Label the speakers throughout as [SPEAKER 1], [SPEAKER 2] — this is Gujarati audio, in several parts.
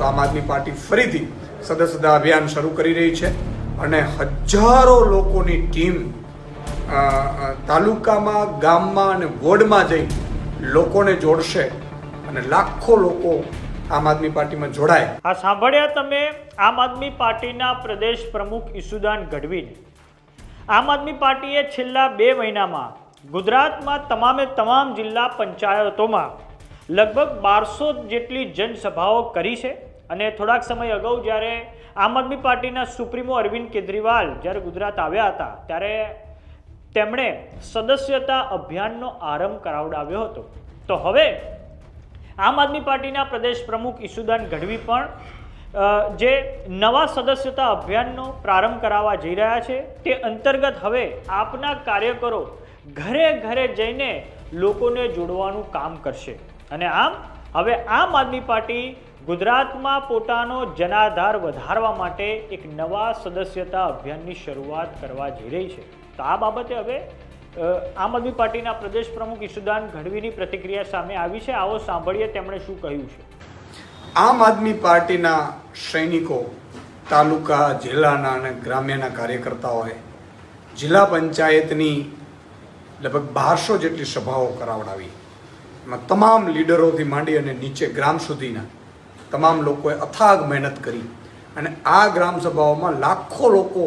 [SPEAKER 1] તો આમ આદમી પાર્ટી ફરીથી સદસ્યતા અભિયાન શરૂ કરી રહી છે અને હજારો લોકોની ટીમ તાલુકામાં, ગામમાં અને વોર્ડમાં જઈ લોકોને જોડશે અને લાખો લોકો આમ આદમી પાર્ટીમાં જોડાય.
[SPEAKER 2] આ સાંભળ્યા તમે આમ આદમી પાર્ટીના પ્રદેશ પ્રમુખ ઈસુદાન ગઢવીને. આમ આદમી પાર્ટીએ છેલ્લા બે મહિનામાં ગુજરાતમાં તમામે તમામ જિલ્લા પંચાયતોમાં લગભગ બારસો જેટલી જનસભાઓ કરી છે. અને થોડાક સમય અગાઉ જ્યારે આમ આદમી પાર્ટીના સુપ્રીમો અરવિંદ કેજરીવાલ જ્યારે ગુજરાત આવ્યા હતા, ત્યારે તેમણે સદસ્યતા અભિયાનનો આરંભ કરાવડાવ્યો હતો. તો હવે આમ આદમી પાર્ટીના પ્રદેશ પ્રમુખ ઈસુદાન ગઢવી પણ જે નવા સદસ્યતા અભિયાનનો પ્રારંભ કરાવવા જઈ રહ્યા છે, તે અંતર્ગત હવે આપના કાર્યકરો ઘરે ઘરે જઈને લોકોને જોડવાનું કામ કરશે. અને આમ, હવે આમ આદમી પાર્ટી ગુજરાતમાં પોતાનો જનાધાર વધારવા માટે એક નવા સદસ્યતા અભિયાનની શરૂઆત કરવા જઈ રહી છે. તો આ બાબતે હવે આમ આદમી પાર્ટીના પ્રદેશ પ્રમુખ ઈશુદાન ગઢવીની પ્રતિક્રિયા સામે આવી છે. આવો સાંભળીએ તેમણે શું કહ્યું છે.
[SPEAKER 1] આમ આદમી પાર્ટીના સૈનિકો તાલુકા, જિલ્લાના અને ગ્રામ્યના કાર્યકર્તાઓએ જિલ્લા પંચાયતની લગભગ બારસો જેટલી સભાઓ કરાવડાવી. એમાં તમામ લીડરોથી માંડી અને નીચે ગ્રામ સુધીના તમામ લોકોએ અથાગ મહેનત કરી અને આ ગ્રામ સભાઓમાં લાખો લોકો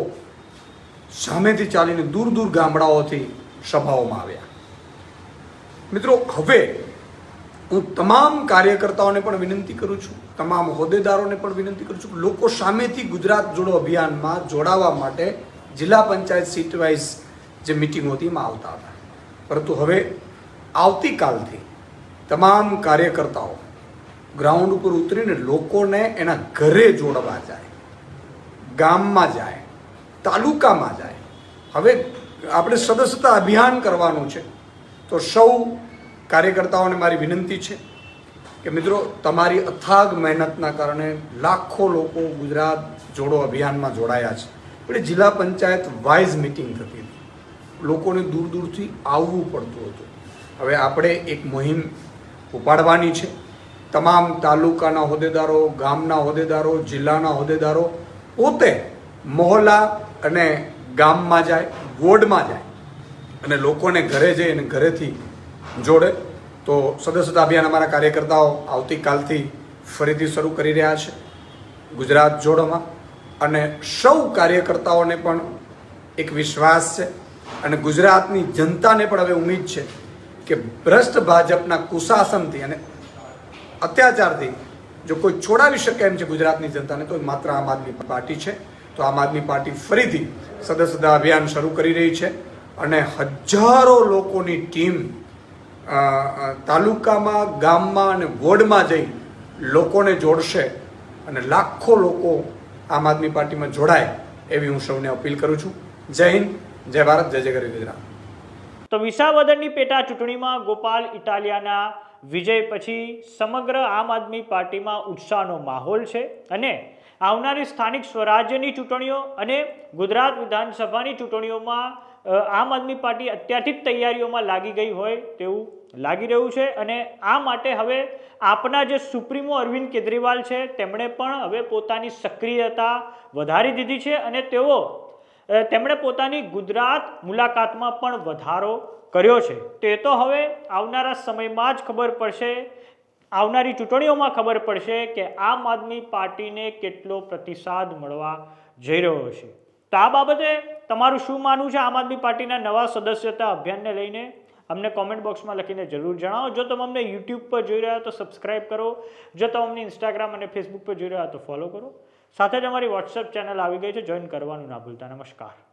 [SPEAKER 1] સામેથી ચાલીને દૂર દૂર ગામડાઓથી સભાઓમાં આવ્યા. મિત્રો, હવે હું તમામ કાર્યકર્તાઓને પણ વિનંતી કરું છું, તમામ હોદ્દેદારોને પણ વિનંતી કરું છું, લોકો સામેથી ગુજરાત જોડો અભિયાનમાં જોડાવા માટે જિલ્લા પંચાયત સીટ વાઇઝ જે મિટિંગો હતી એમાં આવતા હતા. પરંતુ હવે આવતીકાલથી તમામ કાર્યકર્તાઓ ગ્રાઉન્ડ ઉપર ઉતરીને લોકોને એના ઘરે જોડવા જાય, ગામમાં જાય, તાલુકામાં જાય. હવે આપણે સદસ્યતા અભિયાન કરવાનું છે. તો સૌ કાર્યકર્તાઓને મારી વિનંતી છે કે મિત્રો, તમારી અથાગ મહેનતના કારણે લાખો લોકો ગુજરાત જોડો અભિયાનમાં જોડાયા છે. એટલે જિલ્લા પંચાયત વાઇઝ મિટિંગ થતી હતી. લોકોને દૂર દૂરથી આવવું પડતું હતું. હવે આપણે એક મુહિમ ઉપાડવાની છે. તમામ તાલુકાના હોદ્દેદારો, ગામના હોદ્દેદારો, જિલ્લાના હોદ્દેદારો પોતે મોહલ્લા અને ગામમાં જાય, વોર્ડમાં જાય અને લોકોને ઘરે જઈ અને ઘરેથી જોડે. તો સદસ્યતા અભિયાન અમારા કાર્યકર્તાઓ આવતીકાલથી ફરીથી શરૂ કરી રહ્યા છે ગુજરાત જોડોમાં. અને સૌ કાર્યકર્તાઓને પણ એક વિશ્વાસ છે અને ગુજરાતની જનતાને પણ હવે ઉમીદ છે કે ભ્રષ્ટ ભાજપના કુશાસનથી અને અત્યાચારથી, જો કોઈ છોડાવી શકે એમ છે ગુજરાતની જનતાને, તો માત્ર આમ આદમી પાર્ટી છે. તો આમ આદમી પાર્ટી ફરીથી સદસ્યતા અભિયાન શરૂ કરી રહી છે અને હજારો લોકોની ટીમ તાલુકામાં, ગામમાં અને વોર્ડમાં જઈ લોકોને જોડશે અને લાખો લોકો આમ આદમી પાર્ટીમાં જોડાય એવી હું સૌને અપીલ કરું છું. જય હિન્દ, જય ભારત, જય જય ગરી ગુજરાત.
[SPEAKER 2] તો વિસાવદરની પેટા ચૂંટણીમાં ગોપાલ ઇટાલિયાના વિજય પછી સમગ્ર આમ આદમી પાર્ટીમાં ઉત્સાહનો માહોલ છે અને આવનારી સ્થાનિક સ્વરાજ્યની ચૂંટણીઓ અને ગુજરાત વિધાનસભાની ચૂંટણીઓમાં આમ આદમી પાર્ટી અત્યારથી જ તૈયારીઓમાં લાગી ગઈ હોય તેવું લાગી રહ્યું છે અને આ માટે હવે આપના જે સુપ્રીમો અરવિંદ કેજરીવાલ છે તેમણે પણ હવે પોતાની સક્રિયતા વધારી દીધી છે અને તેઓ તેમણે પોતાની ગુજરાત મુલાકાતમાં પણ વધારો કર્યો છે. તે તો હવે આવનારા સમયમાં જ ખબર પડશે, આવનારી ચૂંટણીઓમાં ખબર પડશે કે આમ આદમી પાર્ટીને કેટલો પ્રતિસાદ મળવા જઈ રહ્યો છે. તો આ બાબતે તમારું શું માનવું છે? આમ આદમી પાર્ટીના નવા સદસ્યતા અભિયાનને લઈને? અમને કોમેન્ટ બોક્સમાં લખીને જરૂર જણાવો. જો તમે અમને યુટ્યુબ પર જોઈ રહ્યા તો સબસ્ક્રાઇબ કરો. જો તમે અમને ઇન્સ્ટાગ્રામ અને ફેસબુક પર જોઈ રહ્યા તો ફોલો કરો. સાથે જ અમારી વોટ્સઅપ ચેનલ આવી ગઈ છે. જોઈન કરવાનું ના ભૂલતા. નમસ્કાર.